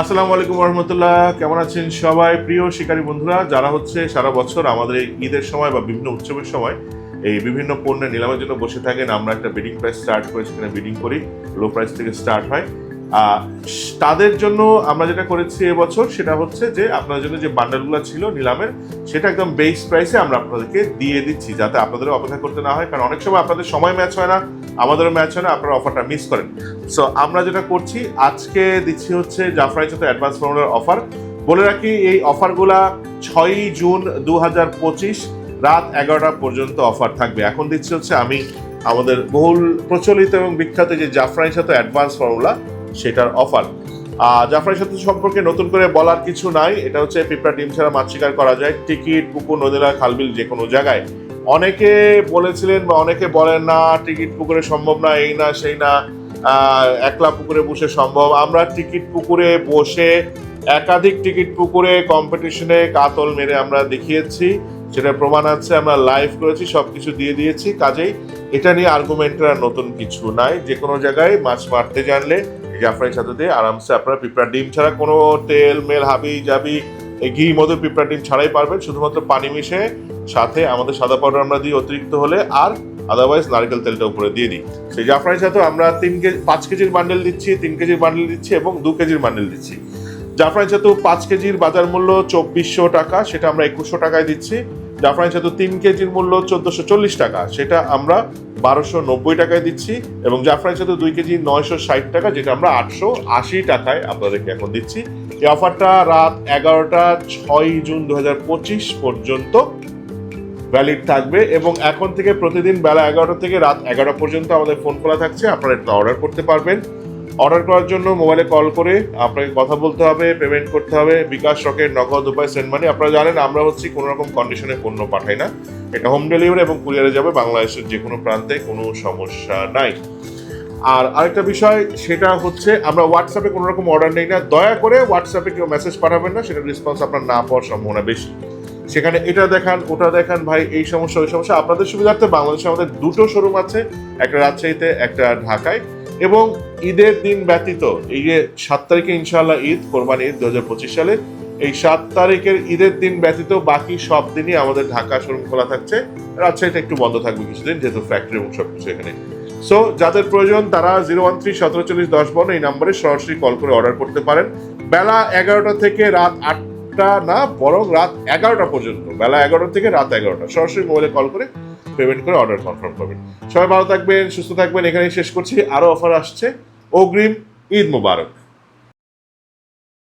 আসসালামু আলাইকুম রহমতুল্লাহ কেমন আছেন সবাই? প্রিয় শিকারী বন্ধুরা, যারা হচ্ছে সারা বছর আমাদের এই ঈদের সময় বা বিভিন্ন উৎসবের সময় এই বিভিন্ন পণ্যের নিলামের জন্য বসে থাকেন, আমরা একটা বিডিং প্রাইস স্টার্ট করে সেখানে বিডিং করি। লো প্রাইস থেকে স্টার্ট হয়। তাদের জন্য আমরা যেটা করেছি এবছর সেটা হচ্ছে যে আপনাদের জন্য যে বান্ডেলগুলো ছিল নিলামের, সেটা একদম বেস প্রাইসে আমরা আপনাদেরকে দিয়ে দিচ্ছি যাতে আপনাদেরও অপেক্ষা করতে না হয়। কারণ অনেক সময় আপনাদের সময় ম্যাচ হয় না, আমাদেরও ম্যাচ হয় না, আপনারা অফারটা মিস করেন। সো আমরা যেটা করছি, আজকে দিচ্ছি হচ্ছে জাফরাই সাথে অ্যাডভান্স ফর্মুলার অফার বলে রাখি, এই অফারগুলা ছয়ই জুন দু হাজার পঁচিশ রাত এগারোটা পর্যন্ত অফার থাকবে। এখন দিচ্ছি হচ্ছে আমি আমাদের বহুল প্রচলিত এবং বিখ্যাত যে জাফরাই সাথে অ্যাডভান্স ফর্মুলা সেটার অফার। জাফরাই সাথে সম্পর্কে নতুন করে বলার কিছু নাই। এটা হচ্ছে পিঁপড়া ডিম ছাড়া মাছ শিকার করা যায়। টিকিট, পুকুর নদীলা খালবিল যে কোনো জায়গায়। অনেকে বলেছিলেন বা অনেকে বলেন, না, টিকিট পুকুরে সম্ভব না, এই না, সেই না একলা পুকুরে বসে সম্ভব। আমরা টিকিট পুকুরে বসে একাধিক টিকিট পুকুরে কম্পিটিশনে কাতল মেরে আমরা দেখিয়েছি। সেটা প্রমাণ আছে, আমরা লাইভ করেছি সব কিছু দিয়ে দিয়েছি। কাজেই এটা নিয়ে আর্গুমেন্টের আর নতুন কিছু নাই। যে কোনো জায়গায় মাছ মারতে জানলে সাথে দিয়ে আরামসে আপনারা পিঁপড়া ডিম ছাড়া কোনো তেল, মেল, হাবি, জাবি ঘি মধু পিঁপড়া ডিম ছাড়াই পারবেন। শুধুমাত্র পানি মিশে সাথে আমাদের সাদা পাউডার আমরা দিই অতিরিক্ত হলে আর আদারওয়াইজ নারকেল তেলটা উপরে দিয়ে দিই। সেই জাফরাই সাথে আমরা তিন কেজি পাঁচ কেজির বান্ডেল দিচ্ছি, তিন কেজির বান্ডেল দিচ্ছি এবং দু কেজির বান্ডেল দিচ্ছি। জাফরান ছাতু পাঁচ কেজির বাজার মূল্য চব্বিশশো টাকা, সেটা আমরা একুশশো টাকায় দিচ্ছি। জাফরান ছাতু তিন কেজির মূল্য চোদ্দশো চল্লিশ টাকা। সেটা আমরা বারোশো নব্বই টাকায় দিচ্ছি এবং জাফরান ছাতু দুই কেজি নয়শো ষাট টাকা, যেটা আমরা আটশো আশি টাকায় আপনাদেরকে এখন দিচ্ছি। এই অফারটা রাত এগারোটা ছয় জুন দু পঁচিশ পর্যন্ত ভ্যালিড থাকবে এবং এখন থেকে প্রতিদিন বেলা এগারোটা থেকে রাত এগারোটা পর্যন্ত আমাদের ফোন খোলা থাকছে। আপনারা এটা অর্ডার করতে পারবেন। অর্ডার করার জন্য মোবাইলে কল করে আপনাকে কথা বলতে হবে পেমেন্ট করতে হবে। বিকাশ, রকেট, নগদ উপায় সেন্ড মানি আপনারা জানেন, আমরা হচ্ছি কোনো রকম কন্ডিশনে পণ্য পাঠাই না। এটা হোম ডেলিভারি এবং কুরিয়ারে যাবে, বাংলাদেশের যে কোনো প্রান্তে কোনো সমস্যা নাই। আর আরেকটা বিষয়, সেটা হচ্ছে আমরা হোয়াটসঅ্যাপে কোনো রকম অর্ডার নেই না। দয়া করে হোয়াটসঅ্যাপে কেউ মেসেজ পাঠাবেন না, সেটা রেসপন্স আপনার না পাওয়ার সম্ভাবনা বেশি। সেখানে এটা দেখান, ওটা দেখান, ভাই, এই সমস্যা, ওই সমস্যা। আপনাদের সুবিধার্থে বাংলাদেশে আমাদের দুটো শোরুম আছে, একটা রাজশাহীতে, একটা ঢাকায়। এবং ঈদের দিন ব্যতীত, এই যে সাত তারিখে ইনশাআল্লাহ ঈদ, কোরবানি ঈদ দু হাজার পঁচিশ সালে, এই সাত তারিখের ঈদের দিন ব্যতীত বাকি সব দিনই আমাদের ঢাকা শোরুম খোলা থাকছে। রাজশাহীতে একটু বন্ধ থাকবে কিছুদিন, যেহেতু ফ্যাক্টরি এবং সব কিছু এখানে। সো যাদের প্রয়োজন, তারা জিরো ওয়ান থ্রি সতেরো চল্লিশ দশ বন এই নম্বরে সরাসরি কল করে অর্ডার করতে পারেন। বেলা এগারোটা থেকে রাত আটটা না, বরং রাত এগারোটা পর্যন্ত। বেলা এগারোটা থেকে রাত এগারোটা। সরাসরি মোবাইলে কল করে পেমেন্ট করে অর্ডার কনফার্ম করবেন। সবাই ভালো থাকবেন, সুস্থ থাকবেন, এখানেই শেষ করছি। আরও অফার আসছে। অগ্রিম ঈদ মোবারক।